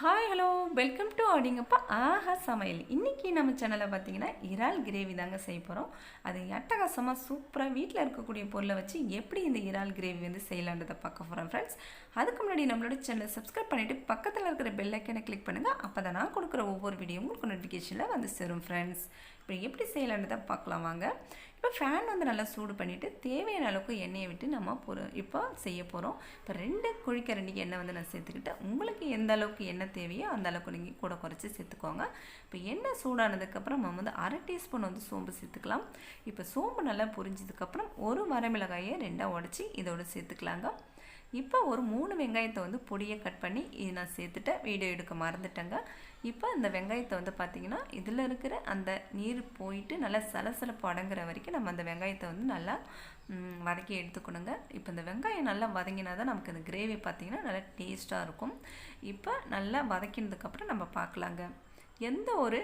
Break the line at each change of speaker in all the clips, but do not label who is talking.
Hi hi hello welcome to அப்படிங்கப்பா ஆஹா சமையல். இன்றைக்கி நம்ம சேனலில் பார்த்தீங்கன்னா இறால் கிரேவி தாங்க செய்ய போகிறோம் அது அட்டகாசமாக சூப்பராக வீட்டில் இருக்கக்கூடிய பொருளை வச்சு எப்படி இந்த இறால் கிரேவி வந்து செய்யலான்றதை பார்க்க போகிறோம் ஃப்ரெண்ட்ஸ் அதுக்கு முன்னாடி நம்மளோட சேனலை சப்ஸ்கிரைப் பண்ணிவிட்டு பக்கத்தில் இருக்கிற பெல் ஐக்கனை கிளிக் பண்ணுங்கள் அப்போ தான் நான் கொடுக்குற ஒவ்வொரு வீடியோ உங்களுக்கு நோட்டிஃபிகேஷனில் வந்து சேரும் ஃப்ரெண்ட்ஸ் இப்போ எப்படி செய்யலான்றதை பார்க்கலாம் வாங்க. இப்போ ஃபேன் வந்து நல்லா சூடு பண்ணிவிட்டு தேவையான அளவுக்கு எண்ணெயை விட்டு நம்ம பொரு இப்போ செய்ய போகிறோம் இப்போ ரெண்டு குழிக்கரண்டிக்கு எண்ணெய் வந்து நான் சேர்த்துக்கிட்டேன் உங்களுக்கு எந்த அளவுக்கு எண்ணெய் தேவையோ அந்த அந்தளவுக்கு நீங்கள் கூட குறைச்சி சேர்த்துக்கோங்க. இப்போ எண்ணெய் சூடானதுக்கப்புறம் நம்ம வந்து அரை டீஸ்பூன் வந்து சோம்பு சேர்த்துக்கலாம். இப்போ சோம்பு நல்லா புரிஞ்சதுக்கப்புறம் ஒரு வரமிளகாயை ரெண்டாக உடச்சி இதோடு சேர்த்துக்கலாங்க. இப்போ ஒரு மூணு வெங்காயத்தை வந்து பொடியை கட் பண்ணி இது நான் சேர்த்துட்டேன் வீடியோ எடுக்க மறந்துட்டேங்க. இப்போ இந்த வெங்காயத்தை வந்து பார்த்திங்கன்னா இதில் இருக்கிற அந்த நீர் போயிட்டு நல்லா சலசலப்பு அடங்குற வரைக்கும் நம்ம அந்த வெங்காயத்தை வந்து நல்லா வதக்கி எடுத்துக்கணுங்க. இப்போ இந்த வெங்காயம் நல்லா வதங்கினா தான் நமக்கு இந்த கிரேவி பார்த்திங்கன்னா நல்லா டேஸ்ட்டாக இருக்கும். இப்போ நல்லா வதக்கினதுக்கப்புறம் நம்ம பார்க்கலாங்க எந்த ஒரு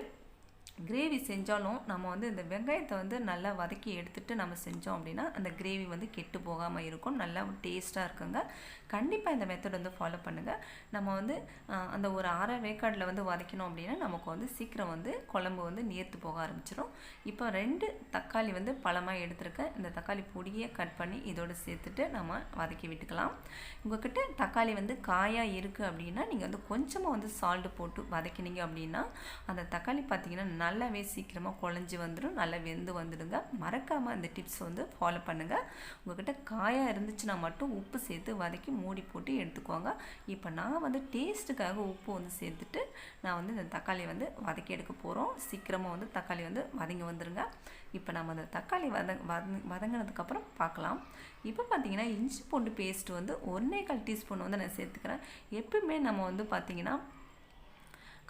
கிரேவி செஞ்சாலும் நம்ம வந்து இந்த வெங்காயத்தை வந்து நல்லா வதக்கி எடுத்துட்டு நம்ம செஞ்சோம் அப்படின்னா அந்த கிரேவி வந்து கெட்டு போகாமல் இருக்கும். நல்லா டேஸ்ட்டாக இருக்குங்க. கண்டிப்பாக இந்த மெத்தட் வந்து ஃபாலோ பண்ணுங்கள் நம்ம வந்து அந்த ஒரு அரை வேக்காடில் வந்து வதக்கினோம் அப்படின்னா நமக்கு வந்து சீக்கிரம் வந்து குழம்பு வந்து நீர்த்து போக ஆரம்பிச்சிடும் இப்போ ரெண்டு தக்காளி வந்து பழமாக எடுத்துருக்கேன். இந்த தக்காளி பொடியை கட் பண்ணி இதோடு சேர்த்துட்டு நம்ம வதக்கி விட்டுக்கலாம். உங்கள்கிட்ட தக்காளி வந்து காயாக இருக்குது அப்படின்னா நீங்கள் வந்து கொஞ்சமாக வந்து சால்ட்டு போட்டு வதக்கினீங்க அப்படின்னா அந்த தக்காளி பார்த்தீங்கன்னா நல்லாவே சீக்கிரமாக குழஞ்சி வந்துடும் நல்லா வெந்து வந்துடுங்க. மறக்காமல் இந்த டிப்ஸ் வந்து ஃபாலோ பண்ணுங்கள் உங்கள்கிட்ட காயாக இருந்துச்சுன்னா மட்டும் உப்பு சேர்த்து வதக்கி மூடி போட்டு எடுத்துக்கோங்க. இப்போ நான் வந்து டேஸ்ட்டுக்காக உப்பு வந்து சேர்த்துட்டு நான் வந்து இந்த தக்காளி வந்து வதக்கி எடுக்க போகிறோம் சீக்கிரமாக வந்து தக்காளி வந்து வதங்கி வந்துடுங்க இப்போ நம்ம அந்த தக்காளி வத வதங் வதங்கினதுக்கப்புறம் பார்க்கலாம் இப்போ பார்த்தீங்கன்னா இஞ்சி பூண்டு பேஸ்ட் வந்து ஒன்றே கால் டீஸ்பூன் வந்து நான் சேர்த்துக்கிறேன். எப்பவுமே நம்ம வந்து பார்த்திங்கன்னா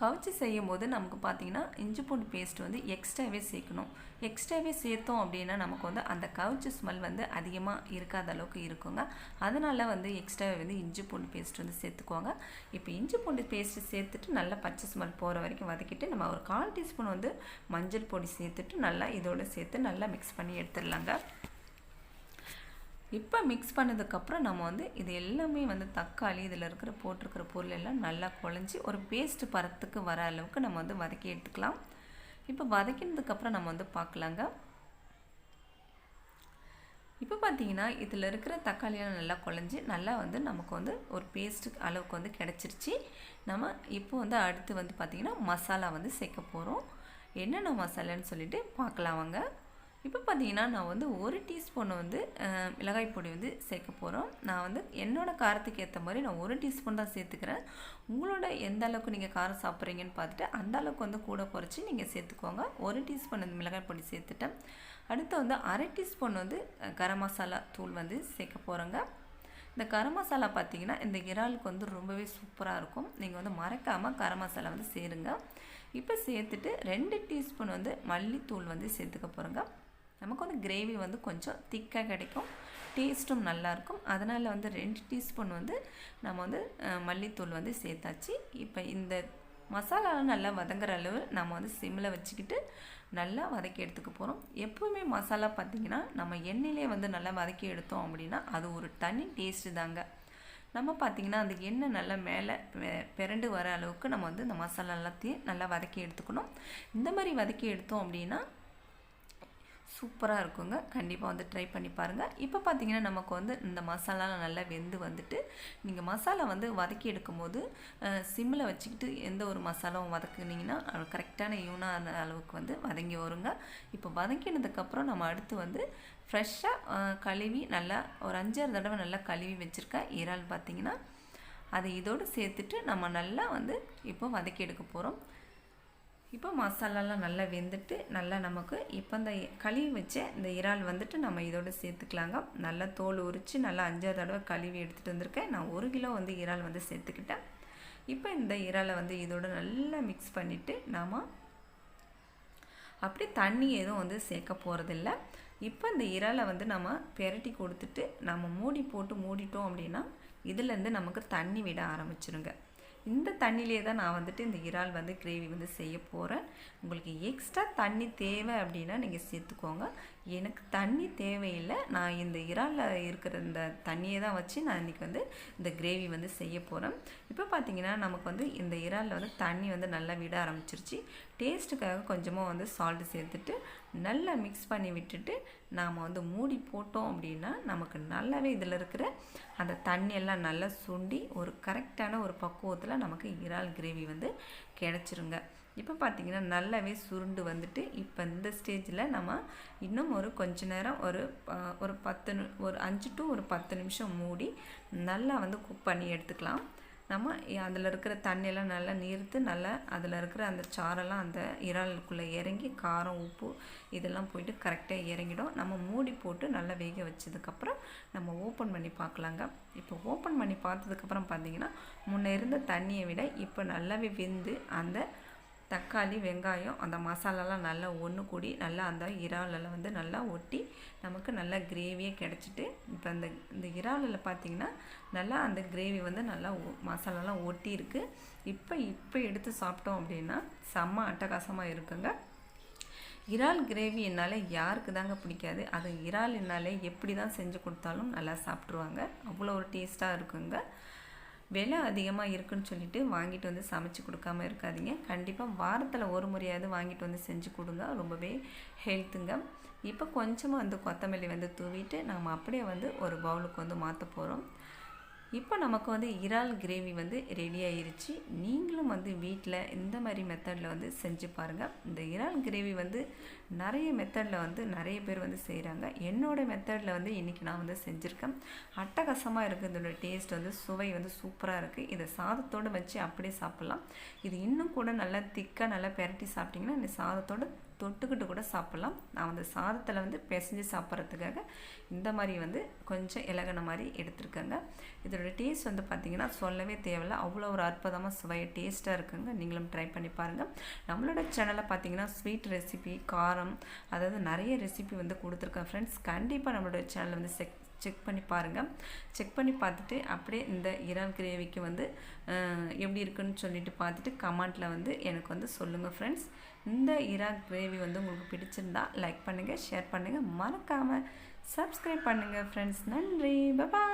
கவுச்சி செய்யும் போது நமக்கு பார்த்தீங்கன்னா இஞ்சி பூண்டு பேஸ்ட் வந்து எக்ஸ்ட்ராவே சேர்க்கணும். எக்ஸ்ட்ராவே சேர்த்தோம் அப்படின்னா நமக்கு வந்து அந்த கவுச்சி ஸ்மெல் வந்து அதிகமாக இருக்காத அளவுக்கு இருக்குங்க. அதனால் வந்து எக்ஸ்ட்ராவே வந்து இஞ்சி பூண்டு பேஸ்ட் வந்து சேர்த்துக்குவாங்க. இப்போ இஞ்சி பூண்டு பேஸ்ட் சேர்த்துட்டு நல்லா பச்சை ஸ்மெல் போகிற வரைக்கும் வதக்கிட்டு நம்ம ஒரு கால் டீஸ்பூன் வந்து மஞ்சள் பொடி சேர்த்துட்டு நல்லா இதோடு சேர்த்து நல்லா மிக்ஸ் பண்ணி எடுத்துடலாங்க. இப்போ மிக்ஸ் பண்ணதுக்கப்புறம் நம்ம வந்து இது எல்லாமே வந்து தக்காளி இதில் இருக்கிற போட்டிருக்கிற பொருள் எல்லாம் நல்லா குழஞ்சி ஒரு பேஸ்ட்டு பரத்துக்கு வர அளவுக்கு நம்ம வந்து வதக்கி எடுத்துக்கலாம். இப்போ வதக்கினதுக்கப்புறம் நம்ம வந்து பார்க்கலாங்க இப்போ பார்த்தீங்கன்னா இதில் இருக்கிற தக்காளியெல்லாம் நல்லா குழஞ்சி நல்லா வந்து நமக்கு வந்து ஒரு பேஸ்ட்டு அளவுக்கு வந்து கிடச்சிருச்சு. நம்ம இப்போ வந்து அடுத்து வந்து பார்த்திங்கன்னா மசாலா வந்து சேர்க்க போகிறோம் என்னென்ன மசாலான்னு சொல்லிட்டு பார்க்கலாம் வாங்க. இப்போ பார்த்தீங்கன்னா நான் வந்து ஒரு டீஸ்பூன் வந்து மிளகாய் பொடி வந்து சேர்க்க போகிறோம் நான் வந்து என்னோடய காரத்துக்கு ஏற்ற மாதிரி நான் ஒரு டீஸ்பூன் தான் சேர்த்துக்கிறேன். உங்களோட எந்த அளவுக்கு நீங்கள் காரம் சாப்பிட்றீங்கன்னு பார்த்துட்டு அந்த அளவுக்கு வந்து கூட குறைச்சி நீங்கள் சேர்த்துக்கோங்க. ஒரு டீஸ்பூன் வந்து மிளகாய் பொடி சேர்த்துட்டேன். அடுத்து வந்து அரை டீஸ்பூன் வந்து கரம் மசாலா தூள் வந்து சேர்க்க போகிறேங்க இந்த கரம் மசாலா பார்த்திங்கன்னா இந்த இறாலுக்கு வந்து ரொம்பவே சூப்பராக இருக்கும். நீங்கள் வந்து மறக்காமல் கரம் மசாலா வந்து சேருங்க. இப்போ சேர்த்துட்டு ரெண்டு டீஸ்பூன் வந்து மல்லித்தூள் வந்து சேர்த்துக்க போகிறோங்க நமக்கு வந்து கிரேவி வந்து கொஞ்சம் திக்காக கிடைக்கும். டேஸ்ட்டும் நல்லாயிருக்கும். அதனால் வந்து ரெண்டு டீஸ்பூன் வந்து நம்ம வந்து மல்லித்தூள் வந்து சேர்த்தாச்சு. இப்போ இந்த மசாலாலாம் நல்லா வதங்குற அளவு நம்ம வந்து சிம்மில் வச்சுக்கிட்டு நல்லா வதக்கி எடுத்துக்க போகிறோம் எப்போவுமே மசாலா பார்த்திங்கன்னா நம்ம எண்ணெயிலே வந்து நல்லா வதக்கி எடுத்தோம் அப்படின்னா அது ஒரு தனி டேஸ்ட்டு தாங்க. நம்ம பார்த்திங்கன்னா அந்த எண்ணெய் நல்லா மேலே பிறண்டு வர அளவுக்கு நம்ம வந்து இந்த மசாலா எல்லாத்தையும் நல்லா வதக்கி எடுத்துக்கணும். இந்த மாதிரி வதக்கி எடுத்தோம் அப்படின்னா சூப்பராக இருக்குங்க. கண்டிப்பாக வந்து ட்ரை பண்ணி பாருங்கள் இப்போ பார்த்தீங்கன்னா நமக்கு வந்து இந்த மசாலாலாம் நல்லா வெந்து வந்துட்டு நீங்கள் மசாலா வந்து வதக்கி எடுக்கும்போது சிம்மில் வச்சுக்கிட்டு எந்த ஒரு மசாலாவும் வதக்குனிங்கன்னா கரெக்டான ஈவனான அளவுக்கு வந்து வதங்கி வருங்க. இப்போ வதக்கினதுக்கப்புறம் நம்ம அடுத்து வந்து ஃப்ரெஷ்ஷாக கழுவி நல்லா ஒரு அஞ்சாறு தடவை நல்லா கழுவி வச்சுருக்கேன் இறால் பார்த்தீங்கன்னா அதை இதோடு சேர்த்துட்டு நம்ம நல்லா வந்து இப்போ வதக்கி எடுக்க போகிறோம் இப்போ மசாலாலாம் நல்லா வெந்துட்டு நல்லா நமக்கு இப்போ இந்த கழுவி வச்ச இந்த இறால் வந்துட்டு நம்ம இதோட சேர்த்துக்கலாங்க. நல்லா தோல் உரித்து நல்லா அஞ்சாறு தடவை கழுவி எடுத்துகிட்டு வந்திருக்கேன். நான் ஒரு கிலோ வந்து இறால் வந்து சேர்த்துக்கிட்டேன். இப்போ இந்த இறாலை வந்து இதோட நல்லா மிக்ஸ் பண்ணிவிட்டு நாம் அப்படி தண்ணி எதுவும் வந்து சேர்க்க போகிறதில்ல இப்போ இந்த இறாலை வந்து நம்ம பெரட்டி கொடுத்துட்டு நம்ம மூடி போட்டு மூடிட்டோம் அப்படின்னா இதுலேருந்து நமக்கு தண்ணி விட ஆரம்பிச்சிருங்க. இந்த தண்ணியிலே தான் நான் வந்துட்டு இந்த இறால் வந்து கிரேவி வந்து செய்ய போகிறேன் உங்களுக்கு எக்ஸ்ட்ரா தண்ணி தேவை அப்படின்னா நீங்கள் சேர்த்துக்கோங்க. எனக்கு தண்ணி தேவையில்லை. நான் இந்த இறாலில் இருக்கிற இந்த தண்ணியை தான் வச்சு நான் இன்றைக்கி வந்து இந்த கிரேவி வந்து செய்ய போகிறேன் இப்போ பார்த்தீங்கன்னா நமக்கு வந்து இந்த இறாலில் வந்து தண்ணி வந்து நல்லா விட ஆரம்பிச்சிருச்சு. டேஸ்ட்டுக்காக கொஞ்சமாக வந்து சால்ட்டு சேர்த்துட்டு நல்லா மிக்ஸ் பண்ணி விட்டுட்டு நாம் வந்து மூடி போட்டோம் அப்படின்னா நமக்கு நல்லாவே இதில் இருக்கிற அந்த தண்ணியெல்லாம் நல்லா சுண்டி ஒரு கரெக்டான ஒரு பக்குவத்தில் நமக்கு இறால் கிரேவி வந்து கிடச்சிருங்க. இப்போ பார்த்திங்கன்னா நல்லாவே சுருண்டு வந்துட்டு இப்போ இந்த ஸ்டேஜில் நம்ம இன்னும் ஒரு கொஞ்ச நேரம் ஒரு ஒரு பத்து ஒரு அஞ்சு டு ஒரு பத்து நிமிஷம் மூடி நல்லா வந்து குக் பண்ணி எடுத்துக்கலாம். நம்ம அதில் இருக்கிற தண்ணியெல்லாம் நல்லா நீர்த்து நல்லா அதில் இருக்கிற அந்த சாரெல்லாம் அந்த இறாலுக்குள்ளே இறங்கி காரம் உப்பு இதெல்லாம் போயிட்டு கரெக்டாக இறங்கிடும். நம்ம மூடி போட்டு நல்லா வேக வச்சதுக்கப்புறம் நம்ம ஓப்பன் பண்ணி பார்க்கலாங்க. இப்போ ஓப்பன் பண்ணி பார்த்ததுக்கப்புறம் பார்த்தீங்கன்னா முன்னே இருந்த தண்ணியை விட இப்போ நல்லாவே வெந்து அந்த தக்காளி வெங்காயம் அந்த மசாலாலாம் நல்லா ஒன்று கூடி நல்லா அந்த இறாலெல்லாம் வந்து நல்லா ஒட்டி நமக்கு நல்லா கிரேவியே கிடச்சிட்டு இப்போ அந்த இந்த இறாலில் பார்த்திங்கன்னா நல்லா அந்த கிரேவி வந்து நல்லா மசாலாலாம் ஒட்டி இருக்குது இப்போ இப்போ எடுத்து சாப்பிட்டோம் அப்படின்னா செம்ம அட்டகாசமாக இருக்குங்க. இறால் கிரேவினாலே யாருக்கு தாங்க பிடிக்காது. அது இறால்னாலே எப்படி தான் செஞ்சு கொடுத்தாலும் நல்லா சாப்பிட்ருவாங்க அவ்வளோ ஒரு டேஸ்ட்டாக இருக்குங்க. விலை அதிகமாக இருக்குன்னு சொல்லிட்டு வாங்கிட்டு வந்து சமைச்சு கொடுக்காம இருக்காதிங்க. கண்டிப்பாக வாரத்தில் ஒரு முறையாவது வாங்கிட்டு வந்து செஞ்சு கொடுங்க. ரொம்பவே ஹெல்த்துங்க. இப்போ கொஞ்சமாக வந்து கொத்தமல்லி வந்து தூவிட்டு நம்ம அப்படியே வந்து ஒரு பவுலுக்கு வந்து மாற்ற போகிறோம் இப்போ நமக்கு வந்து இறால் கிரேவி வந்து ரெடி ஆயிருச்சு. நீங்களும் வந்து வீட்டில் இந்த மாதிரி மெத்தடில் வந்து செஞ்சு பாருங்கள் இந்த இறால் கிரேவி வந்து நிறைய மெத்தடில் வந்து நிறைய பேர் வந்து செய்கிறாங்க என்னோடய மெத்தடில் வந்து இன்றைக்கி நான் வந்து செஞ்சுருக்கேன். அட்டகாசமாக இருக்குது இதோடய டேஸ்ட் வந்து சுவை வந்து சூப்பராக இருக்குது இதை சாதத்தோடு வச்சு அப்படியே சாப்பிட்லாம். இது இன்னும் கூட நல்லா திக்காக நல்லா பெரட்டி சாப்பிட்டிங்கன்னா இந்த சாதத்தோடு தொட்டுக்கிட்டு கூட சாப்பிட்லாம். நான் வந்து சாதத்தில் வந்து பிசைஞ்சு சாப்பிட்றதுக்காக இந்த மாதிரி வந்து கொஞ்சம் இலகன மாதிரி எடுத்துருக்கேங்க. இதோட டேஸ்ட் வந்து பார்த்திங்கன்னா சொல்லவே தேவையில்ல. அவ்வளோ ஒரு அற்புதமாக சுவைய டேஸ்ட்டாக இருக்குங்க. நீங்களும் ட்ரை பண்ணி பாருங்கள் நம்மளோட சேனலில் பார்த்தீங்கன்னா ஸ்வீட் ரெசிபி காரம் அதாவது நிறைய ரெசிபி வந்து கொடுத்துருக்கேன் ஃப்ரெண்ட்ஸ் கண்டிப்பாக நம்மளோட சேனலை வந்து செக் செக் பண்ணி பாருங்கள் செக் பண்ணி பார்த்துட்டு அப்படியே இந்த இறால் கிரேவிக்கு வந்து எப்படி இருக்குன்னு சொல்லிட்டு பார்த்துட்டு கமெண்ட்டில் வந்து எனக்கு வந்து சொல்லுங்கள் ஃப்ரெண்ட்ஸ் இந்த இறால் கிரேவி வந்து உங்களுக்கு பிடிச்சிருந்தா லைக் பண்ணுங்கள் ஷேர் பண்ணுங்கள் மறக்காமல் சப்ஸ்கிரைப் பண்ணுங்கள் ஃப்ரெண்ட்ஸ் நன்றி. பபாய்